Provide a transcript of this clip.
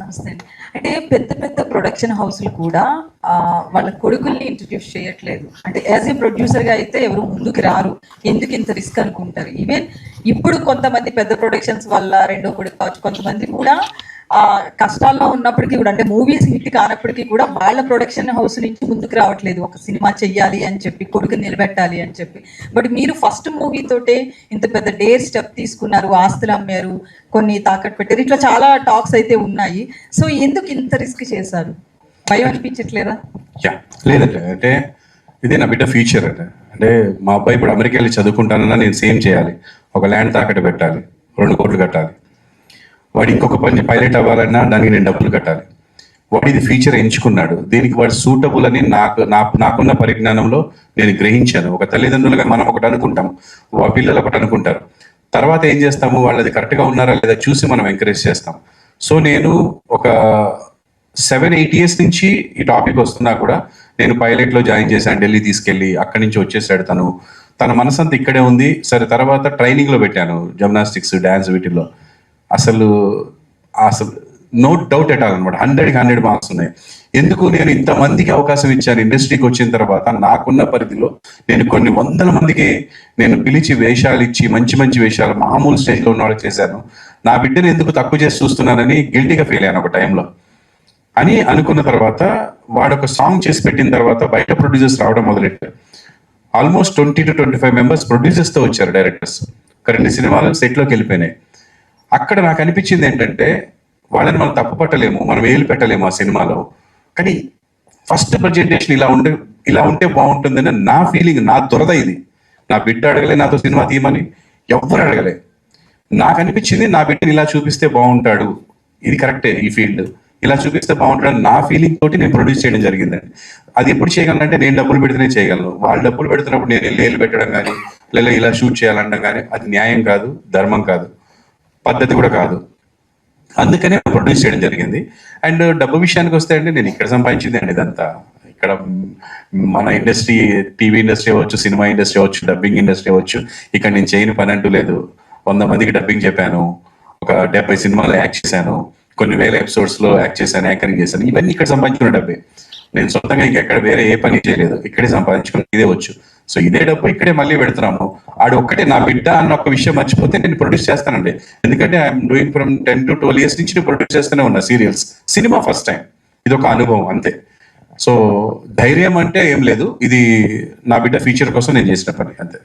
నమస్తే. అంటే పెద్ద పెద్ద ప్రొడక్షన్ హౌస్లు కూడా వాళ్ళ కొడుకుల్ని ఇంట్రడ్యూస్ చేయట్లేదు. అంటే యాజ్ ఏ ప్రొడ్యూసర్గా అయితే ఎవరు ముందుకు రారు. ఎందుకు ఇంత రిస్క్ అనుకుంటారు? ఈవెన్ ఇప్పుడు కొంతమంది పెద్ద ప్రొడక్షన్స్ వల్ల రెండో కొడుకు కావచ్చు కొంతమంది కూడా కష్టాల్లో ఉన్నప్పటికీ కూడా అంటే మూవీస్ హిట్ కానప్పటికీ కూడా వాళ్ళ ప్రొడక్షన్ హౌస్ నుంచి ముందుకు రావట్లేదు. ఒక సినిమా చెయ్యాలి అని చెప్పి కొడుకు నిలబెట్టాలి అని చెప్పి. బట్ మీరు ఫస్ట్ మూవీ తోటే ఇంత పెద్ద డేర్ స్టెప్ తీసుకున్నారు ఆస్తులు అమ్మారు కొన్ని తాకట్టు పెట్టారు. ఇట్లా చాలా టాక్స్ అయితే ఉన్నాయి. సో ఎందుకు ఇంత రిస్క్ చేశారు? భయం అనిపించట్లేదా? యా లేదండి. అంటే ఇదే నా బిడ్డ ఫ్యూచర్ అంటే అంటే మా అబ్బాయి ఇప్పుడు అమెరికా వెళ్ళి చదువుకుంటానన్నా నేను సేమ్ చేయాలి. ఒక ల్యాండ్ తాకట్టు పెట్టాలి. రెండు కోట్లు కట్టాలి. వాడు ఇంకొక పని పైలట్ అవ్వాలన్నా దానికి నేను డబ్బులు కట్టాలి. వాడు ఇది ఫీచర్ ఎంచుకున్నాడు. దీనికి వాడు సూటబుల్ అని నాకు నా నాకున్న పరిజ్ఞానంలో నేను గ్రహించాను. ఒక తల్లిదండ్రులుగా మనం ఒకటి అనుకుంటాం ఆ పిల్లలు ఒకటి అనుకుంటారు. తర్వాత ఏం చేస్తాము? వాళ్ళది కరెక్ట్గా ఉన్నారా లేదా చూసి మనం ఎంకరేజ్ చేస్తాం. సో నేను ఒక సెవెన్ ఎయిట్ ఇయర్స్ నుంచి ఈ టాపిక్ వస్తున్నా కూడా నేను పైలట్లో జాయిన్ చేశాను. ఢిల్లీ తీసుకెళ్ళి అక్కడి నుంచి వచ్చేసాడు తను. తన మనసంతా ఇక్కడే ఉంది. సరే తర్వాత ట్రైనింగ్లో పెట్టాను. జిమ్నాస్టిక్స్ డ్యాన్స్ వీటిల్లో. అసలు అసలు నో డౌట్ ఎట్ అనమాట హండ్రెడ్ హండ్రెడ్ మార్క్స్ ఉన్నాయి. ఎందుకు నేను ఇంతమందికి అవకాశం ఇచ్చాను ఇండస్ట్రీకి వచ్చిన తర్వాత? నాకున్న పరిధిలో నేను కొన్ని వందల మందికి నేను పిలిచి వేషాలు ఇచ్చి మంచి మంచి వేషాలు మామూలు స్టేజ్లో ఉన్న వాళ్ళకి చేశాను. నా బిడ్డను ఎందుకు తక్కువ చేసి చూస్తున్నానని గిల్టీగా ఫీల్ అయ్యాను ఒక టైంలో అని అనుకున్న తర్వాత వాడు ఒక సాంగ్ చేసి పెట్టిన తర్వాత బయట ప్రొడ్యూసర్స్ రావడం మొదలెట్టారు. Almost twenty two twenty five members ప్రొడ్యూసర్స్తో వచ్చారు డైరెక్టర్స్ ఒక రెండు సినిమాలు సెట్లోకి వెళ్ళిపోయినాయి. అక్కడ నాకు అనిపించింది ఏంటంటే వాళ్ళని మనం తప్పు పట్టలేము మనం వేలు పెట్టలేము ఆ సినిమాలో. కానీ ఫస్ట్ ప్రజెంటేషన్ ఇలా ఉంటే ఇలా ఉంటే బాగుంటుందని నా ఫీలింగ్ నా దురద ఇది. నా బిడ్డ అడగలే నాతో సినిమా తీయమని ఎవ్వరు అడగలే. నాకు అనిపించింది నా బిడ్డని ఇలా చూపిస్తే బాగుంటాడు. ఇది కరెక్టే ఈ ఫీల్డ్. ఇలా చూపిస్తే బాగుంటాడు నా ఫీలింగ్ తోటి నేను ప్రొడ్యూస్ చేయడం జరిగిందండి అది ఎప్పుడు చేయగలను అంటే నేను డబ్బులు పెడితేనే చేయగలను. వాళ్ళు డబ్బులు పెడుతున్నప్పుడు నేను వెళ్ళి పెట్టడం కానీ లేదా ఇలా షూట్ చేయాలనడం కానీ అది న్యాయం కాదు ధర్మం కాదు. పద్ధతి కూడా కాదు. అందుకనే ప్రొడ్యూస్ చేయడం జరిగింది. అండ్ డబ్బు విషయానికి వస్తే అండి నేను ఇక్కడ సంపాదించింది అండి ఇదంతా. ఇక్కడ మన ఇండస్ట్రీ టీవీ ఇండస్ట్రీ అవ్వచ్చు సినిమా ఇండస్ట్రీ అవ్వచ్చు డబ్బింగ్ ఇండస్ట్రీ అవ్వచ్చు ఇక్కడ నేను చేయని పని అంటూ లేదు. వంద మందికి డబ్బింగ్ చెప్పాను ఒక డెబ్బై సినిమాలు యాక్ట్ చేశాను కొన్ని వేల ఎపిసోడ్స్లో యాక్ట్ చేశాను యాంకరింగ్ చేశాను ఇవన్నీ ఇక్కడ సంపాదించుకున్న డబ్బే. నేను సొంతంగా ఇంకెక్కడ వేరే ఏ పని చేయలేదు. ఇక్కడే సంపాదించుకుని ఇదే వచ్చు. సో ఇదే డబ్బు ఇక్కడే మళ్ళీ పెడుతున్నాము. ఆడు ఒక్కటే నా బిడ్డ అన్న ఒక విషయం మర్చిపోతే నేను ప్రొడ్యూస్ చేస్తానండి. ఎందుకంటే I'm doing from ten to twelve years నుంచి నేను ప్రొడ్యూస్ చేస్తూనే ఉన్నా సీరియల్స్ సినిమా ఫస్ట్ టైం ఇది ఒక అనుభవం అంతే. సో ధైర్యం అంటే ఏం లేదు. ఇది నా బిడ్డ ఫ్యూచర్ కోసం నేను చేసిన పని అంతే.